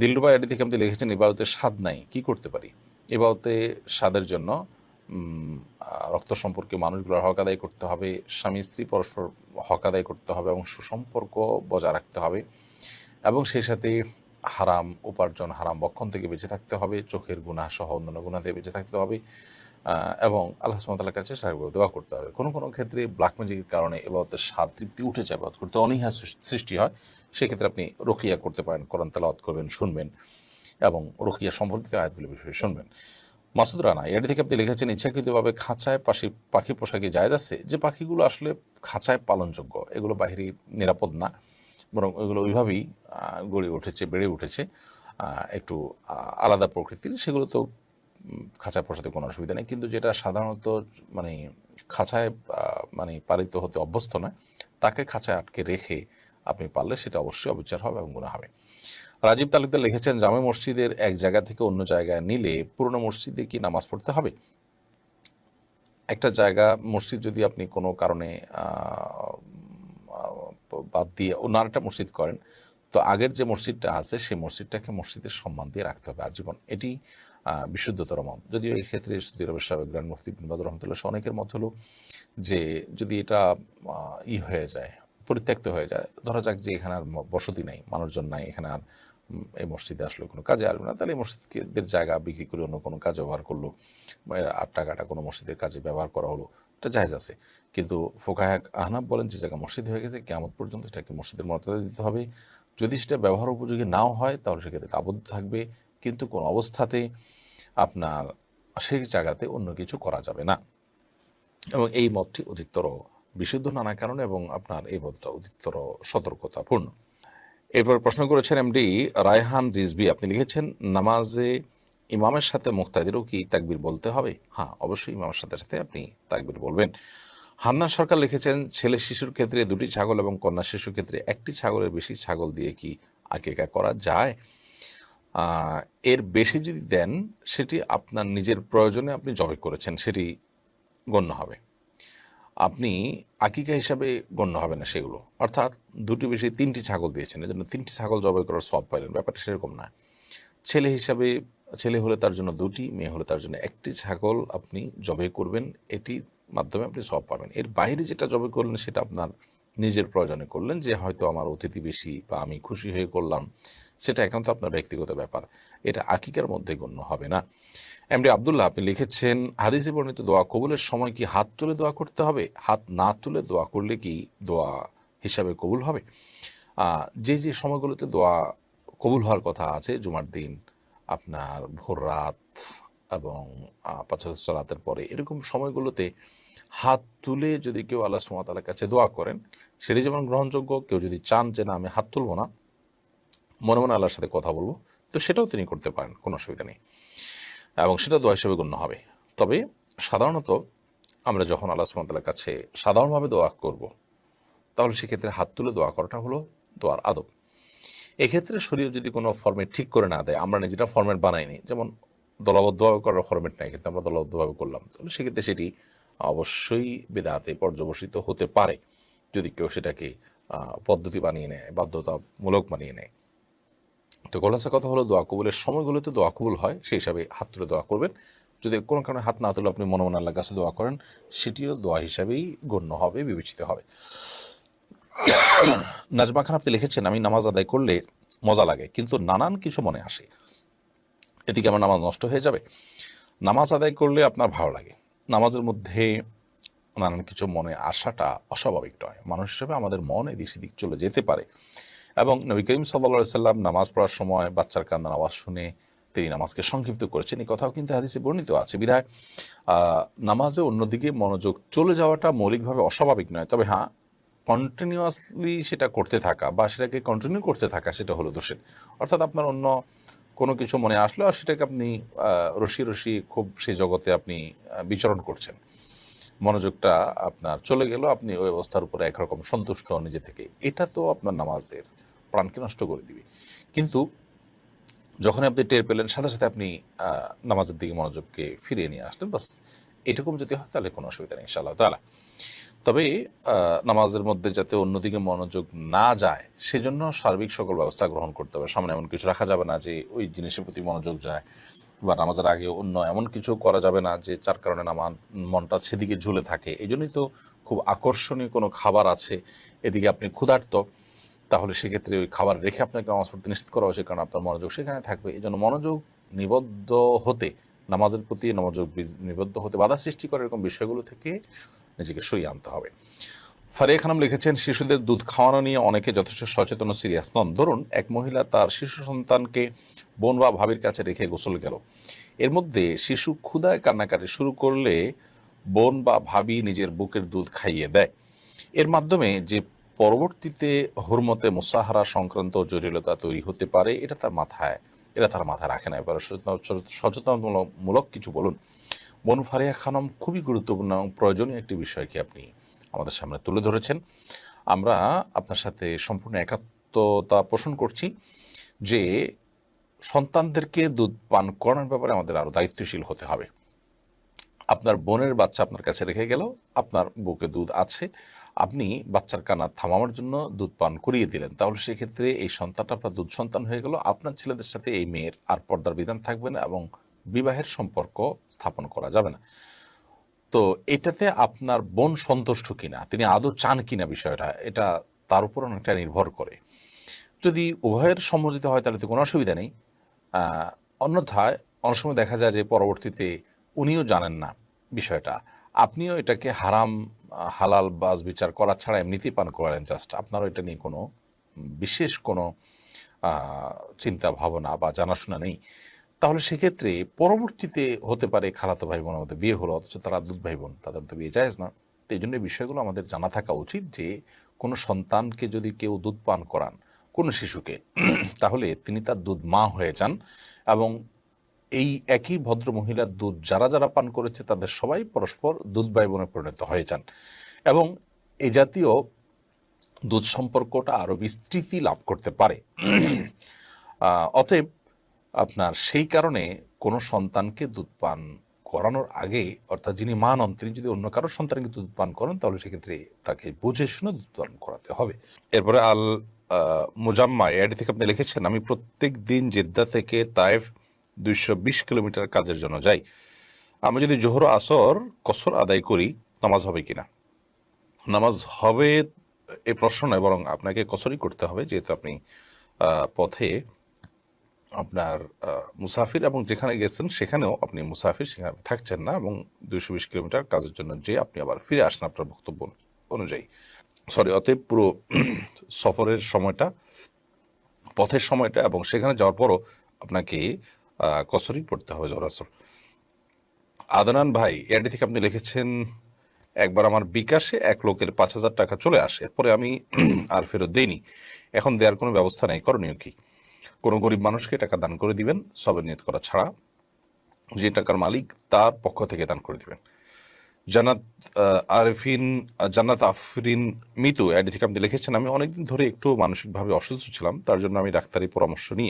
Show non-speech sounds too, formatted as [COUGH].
দিলরুবা এডি থেকে আপনি লিখেছেন এবারতে স্বাদ নাই, কি করতে পারি? এবারতে স্বাদের জন্য রক্ত সম্পর্কে মানুষগুলোর হক আদায় করতে হবে, স্বামী, স্ত্রী, পরস্পর হক আদায় করতে হবে এবং সুসম্পর্ক বজায় রাখতে হবে এবং সেই সাথে হারাম উপার্জন, হারাম বক্ষণ থেকে বেঁচে থাকতে হবে, চোখের গুণা সহ অন্যান্য গুণা থেকে বেঁচে থাকতে হবে। এবং আল্লাহ সুমতাল্লার কাছে সারাভাবে দোয়া করতে হবে। কোনো কোনো ক্ষেত্রে ব্ল্যাক ম্যাজিকের কারণে এবার স্বাদ তৃপ্তি উঠে যায় এবাদত করতে অনীহা সৃষ্টি হয়। সেক্ষেত্রে আপনি রকিয়া করতে পারেন, কোরআন তালাওয়াত করবেন, শুনবেন এবং রকিয়া সম্পর্কিত আয়াতগুলি বিষয়ে শুনবেন। মাসুদ রানা এটি থেকে আপনি লিখেছেন, ইচ্ছাকৃতভাবে খাঁচায় পাশি পাখি পোশাকে জায়দ আছে। যে পাখিগুলো আসলে খাঁচায় পালনযোগ্য, এগুলো বাহিরে নিরাপদ না, বরং ওইগুলো ওইভাবেই গড়ে উঠেছে, বেড়ে উঠেছে। একটু আলাদা প্রকৃতির, সেগুলো তো খাঁচায় পোষাতে কোনো অসুবিধা নেই। কিন্তু যেটা সাধারণত মানে খাঁচায় মানে পালিত হতে অভ্যস্ত নয়, তাকে খাঁচায় আটকে রেখে আপনি পারলে সেটা অবশ্যই অবিচার হবে এবং গুণা হবে। রাজীব তালুকদার লিখেছেন, জামে মসজিদের এক জায়গা থেকে অন্য জায়গায় নিলে পুরনো মসজিদে কি নামাজ পড়তে হবে? একটা জায়গা, মসজিদ যদি আপনি কোনো কারণে বাদ দিয়ে অন্য আরেকটা মসজিদ করেন, তো আগের যে মসজিদটা আছে, সেই মসজিদটাকে মসজিদের সম্মান দিয়ে রাখতে হবে আজীবন। এটি বিশুদ্ধতর মত যদিও এই ক্ষেত্রে সৌদি আরবের সাবেক গ্র্যান্ড মুফতি বিন বাদুর রহমতুল্লাহ অনেকের মত হলো যে, যদি এটা ই হয়ে যায়, পরিত্যক্ত হয়ে যায়, ধরা যাক যে এখানে আর বসতি নাই, মানুষজন নাই, এখানে আর এই মসজিদে আসলে কোনো কাজে আসবে না, তাহলে এই মসজিদের জায়গা বিক্রি করে অন্য কোনো কাজে ব্যবহার করল আট টাকাটা কোনো মসজিদের কাজে ব্যবহার করা হলো, এটা জায়জ আছে। কিন্তু ফোকাহাক আহনাব বলেন যে জায়গা মসজিদ হয়ে গেছে কেমন পর্যন্ত এটাকে মসজিদের মর্যাদা দিতে হবে। যদি সেটা ব্যবহার উপযোগী নাও হয়, তাহলে সেক্ষেত্রে আবদ্ধ থাকবে। কিন্তু কোনো অবস্থাতে আপনার সেই জায়গাতে অন্য কিছু করা যাবে না। এবং এই মতটি অধিকতর বিশুদ্ধ নানা কারণে এবং আপনার এই মতটা অধিকতর সতর্কতাপূর্ণ। এরপর প্রশ্ন করেছেন এমডি রায়হান রিজবি আপনি লিখেছেন, নামাজে ইমামের সাথে মুক্তাদিরও কি তাকবির বলতে হবে? হ্যাঁ অবশ্যই ইমামের সাথে সাথে আপনি তাকবির বলবেন। হান্নান সরকার লিখেছেন, ছেলে শিশুর ক্ষেত্রে দুটি ছাগল এবং কন্যা শিশুর ক্ষেত্রে একটি ছাগলের বেশি ছাগল দিয়ে কি আকিকা করা যায়? এর বেশি যদি দেন, সেটি আপনার নিজের প্রয়োজনে আপনি জবে করেছেন, সেটি গণ্য হবে। আপনি আকিকা হিসাবে গণ্য হবে না সেগুলো। অর্থাৎ দুটি বেশি, তিনটি ছাগল দিয়েছেন, এজন্য তিনটি ছাগল জবাই করার সব পাইলেন। ব্যাপারটা সেরকম না। ছেলে হিসাবে, ছেলে হলে তার জন্য দুটি, মেয়ে হলে তার জন্য একটি ছাগল আপনি জবে করবেন, এটির মাধ্যমে আপনি সব পাবেন। এর বাইরে যেটা জবে করলেন, সেটা আপনার নিজের প্রয়োজনে করলেন যে হয়তো আমার অতিথি বেশি বা আমি খুশি হয়ে করলাম, সেটা একান্ত আপনার ব্যক্তিগত ব্যাপার। এটা আকিকার মধ্যে গণ্য হবে না। এমডি আবদুল্লাহ, আপনি লিখেছেন, হাদিসে বর্ণিত দোয়া কবুলের সময় কি হাত তুলে দোয়া করতে হবে? হাত না তুলে দোয়া করলে কি দোয়া হিসাবে কবুল হবে? যে যে সময়গুলোতে দোয়া কবুল হওয়ার কথা আছে, জুমার দিন, আপনার ভোর রাত এবং পাঁচ সালাতের পরে, এরকম সময়গুলোতে হাত তুলে যদি কেউ আল্লাহ সুমাতালার কাছে দোয়া করেন সেটি যেমন গ্রহণযোগ্য, কেউ যদি চান যে না, আমি হাত তুলবো না, মনে মনে আল্লাহর সাথে কথা বলব, তো সেটাও তিনি করতে পারেন, কোনো অসুবিধা নেই। এবং সেটা দোয়া হিসেবে গণ্য হবে। তবে সাধারণত আমরা যখন আল্লাহ সুমতালার কাছে সাধারণভাবে দোয়া করব, তাহলে সেক্ষেত্রে হাত তুলে দোয়া করাটা হলো দোয়ার আদব। এক্ষেত্রে শরীর যদি কোনো ফর্মেট ঠিক করে না দেয়, আমরা নিজেরা ফর্মেট বানাইনি, যেমন দলবদ্ধভাবে করার ফর্মেট নাই, কিন্তু আমরা দলবদ্ধভাবে করলাম, তাহলে সেক্ষেত্রে সেটি অবশ্যই বেদাতে পর্যবসিত হতে পারে। যদি কেউ সেটাকে পদ্ধতি বানিয়ে নেয়, বাধ্যতামূলক বানিয়ে নেয়। তো গোলাসা কথা হলো দোয়া কবুলের সময়গুলোতে দোয়া কবুল হয়, সেই হিসাবে হাত তুলে দোয়া করবেন। যদি কোনো কারণে হাত না তুলে আপনি মনে মনে আল্লাহর কাছে দোয়া করেন, সেটিও দোয়া হিসাবেই গণ্য হবে, বিবেচিত হবে। নাজমা খান আপনি লিখেছেন, আমি নামাজ আদায় করলে মজা লাগে, কিন্তু নানান কিছু মনে আসে। এদিকে আমার নামাজ নষ্ট হয়ে যাবে। নামাজ আদায় করলে আপনার ভালো লাগে। নামাজের মধ্যে নানান কিছু মনে আসাটা অস্বাভাবিক নয়। মানুষ হিসেবে আমাদের মন এদিক সেদিক চলে যেতে পারে। এবং নবী করিম সাল্লা সাল্লাম নামাজ পড়ার সময় বাচ্চার কান্নার আওয়াজ শুনে তিনি নামাজকে সংক্ষিপ্ত করেছেন। এই কথাও কিন্তু হাদিসে বর্ণিত আছে। বিধায় নামাজে অন্যদিকে মনোযোগ চলে যাওয়াটা মৌলিকভাবে অস্বাভাবিক নয়। তবে হ্যাঁ কন্টিনিউয়াসলি সেটা করতে থাকা বা সেটাকে কন্টিনিউ করতে থাকা সেটা হলো দোষের। অর্থাৎ আপনার অন্য কোনো কিছু মনে আসলো আর সেটাকে আপনি রসি রসি খুব সেই জগতে আপনি বিচরণ করছেন। মনোযোগটা আপনার চলে গেল, আপনি ওই অবস্থার উপরে একরকম সন্তুষ্ট নিজে থেকে। এটা তো আপনার নামাজের প্রাণকে নষ্ট করে দিবে। কিন্তু যখন আপনি টের পেলেন, সাথে সাথে আপনি নামাজের দিকে মনোযোগকে ফিরিয়ে নিয়ে আসলেন, বাস এরকম যদি হয় তাহলে কোনো অসুবিধা নেই ইনশাআল্লাহ তালা তবে নামাজের মধ্যে যাতে অন্যদিকে মনোযোগ না যায়, সেজন্য সার্বিক সকল ব্যবস্থা গ্রহণ করতে হবে। সামনে এমন কিছু রাখা যাবে না যে ওই জিনিসের প্রতি মনোযোগ যায়। বা নামাজের আগে অন্য এমন কিছু করা যাবে না যে যার কারণে নামাজ, মনটা সেদিকে ঝুলে থাকে। এই জন্যই তো খুব আকর্ষণীয় কোনো খাবার আছে এদিকে আপনি ক্ষুধার্ত, তাহলে সেক্ষেত্রে ওই খাবার রেখে আপনাকে নামাজ পড়তে নিশ্চিত করা উচিত কারণ আপনার মনোযোগ সেখানে থাকবে। এই জন্য মনোযোগ নিবদ্ধ হতে, নামাজের প্রতি মনোযোগ নিবদ্ধ হতে বাধা সৃষ্টি করে এরকম বিষয়গুলো থেকে নিজেকে সরিয়ে আনতে হবে। ফারিয়া খানম লিখেছেন, শিশুদের দুধ খাওয়ানো নিয়ে অনেকে যথেষ্ট সচেতন ও সিরিয়াস নন। ধরুন, এক মহিলা তার শিশু সন্তানকে বোন বা ভাবির কাছে রেখে গোসল গেল। এর মধ্যে শিশু ক্ষুদায় কান্নাকাটি শুরু করলে বোন বা ভাবি নিজের বুকের দুধ খাইয়ে দেয়। এর মাধ্যমে যে পরবর্তীতে হুরমতে মুসাহারা সংক্রান্ত জটিলতা তৈরি হতে পারে, এটা তার মাথায়, এটা তার মাথায় রাখে না। এবার সচেতন- সচেতনমূলক কিছু বলুন। বনু ফারিয়া খানম, খুবই গুরুত্বপূর্ণ এবং প্রয়োজনীয় একটি বিষয়কে আপনি আমাদের সামনে তুলে ধরেছেন। আমরা আপনার সাথে সম্পূর্ণ একাত্মতা পোষণ করছি যে সন্তানদেরকে দুধ পান করানোর ব্যাপারে আমাদের আরও দায়িত্বশীল হতে হবে। আপনার বোনের বাচ্চা আপনার কাছে রেখে গেল, আপনার বুকে দুধ আছে, আপনি বাচ্চার কানা থামানোর জন্য দুধ পান করিয়ে দিলেন। তাহলে সেক্ষেত্রে এই সন্তানটা আপনার দুধ সন্তান হয়ে গেল, আপনার ছেলেদের সাথে এই মেয়ের আর পর্দার বিধান থাকবে না এবং বিবাহের সম্পর্ক স্থাপন করা যাবে না। তো এটাতে আপনার বোন সন্তুষ্ট কিনা? তিনি আদৌ চান কিনা বিষয়টা? এটা তার উপর অনেকটা নির্ভর করে। যদি উভয়ের সম্মতিতে হয়, তাহলে তো কোনো অসুবিধা নেই। অন্যথায় অনেক সময় দেখা যায় যে পরবর্তীতে উনিও জানেন না বিষয়টা। আপনিও এটাকে হারাম, হালাল বাজ বিচার করা ছাড়া এমনিতেই পান করালেন জাস্ট। আপনারও এটা নিয়ে কোনো বিশেষ কোনো চিন্তা, ভাবনা বা জানাশোনা নেই। তাহলে সেক্ষেত্রে পরবর্তীতে হতে পারে খালাতো ভাই বোন আমাদের বিয়ে হলো, অথচ তারা দুধ ভাই বোন তাদের তো বিয়ে যায় না। তো এই জন্য বিষয়গুলো আমাদের জানা থাকা উচিত যে, কোনো সন্তানকে যদি কেউ দুধ পান করান, কোনো শিশুকে, তাহলে তিনি তার দুধ মা হয়ে যান এবং এই একই ভদ্র মহিলার দুধ যারা যারা পান করেছে, তাদের সবাই পরস্পর দুধ ভাই বোনে পরিণত হয়ে যান। এবং এ জাতীয় দুধ সম্পর্কটা আরও বিস্তৃতি লাভ করতে পারে। অতএব আপনার সেই কারণে কোনো সন্তানকে দুধ পান করানোর আগে, অর্থাৎ যিনি মা নন, তিনি যদি অন্য কারও সন্তানকে দুধ পান করেন, তাহলে সেক্ষেত্রে তাকে বুঝে শুনে দুধ পান করাতে হবে। এরপরে আল মুজাম্মা এআইডি থেকে আপনি লিখেছেন, আমি প্রত্যেক দিন জেদ্দা থেকে তাইফ দুইশো বিশ কিলোমিটার কাজের জন্য যাই। আমি যদি জোহর, আসর, কসর আদায় করি, নামাজ হবে কিনা? নামাজ হবে এ প্রশ্ন নয়, বরং আপনাকে কসরই করতে হবে, যেহেতু আপনি পথে আপনার মুসাফির এবং যেখানে গেছেন সেখানেও আপনি মুসাফির সেখানে থাকছেন না এবং দুইশো বিশ কিলোমিটার কাজের জন্য যে আপনি আবার ফিরে আসেন আপনার বক্তব্য অনুযায়ী। সরি অতএব পুরো [CLEARS THROAT] সফরের সময়টা পথের সময়টা এবং সেখানে যাওয়ার পরও আপনাকে আহ, কসরই পড়তে হবে জরাসর আদনান ভাই এআডি থেকে আপনি লিখেছেন একবার আমার বিকাশে এক লোকের পাঁচ হাজার টাকা চলে আসে পরে আমি [CLEARS THROAT] আর ফেরত দেইনি। এখন দেওয়ার কোনো ব্যবস্থা নেই করণীয় কি? কোনো গরিব মানুষকে টাকা দান করে দিবেন, সবের নিয়ত করা ছাড়া। যে টাকার মালিক তার পক্ষ থেকে দান করে দিবেন। জান্নাত আরফিন, জান্নাত আফরিন, মিতু অ্যাডি থেকে আপনি লিখেছেন, আমি অনেকদিন ধরে একটু মানসিকভাবে অসুস্থ ছিলাম, তার জন্য আমি ডাক্তারি পরামর্শ নিয়ে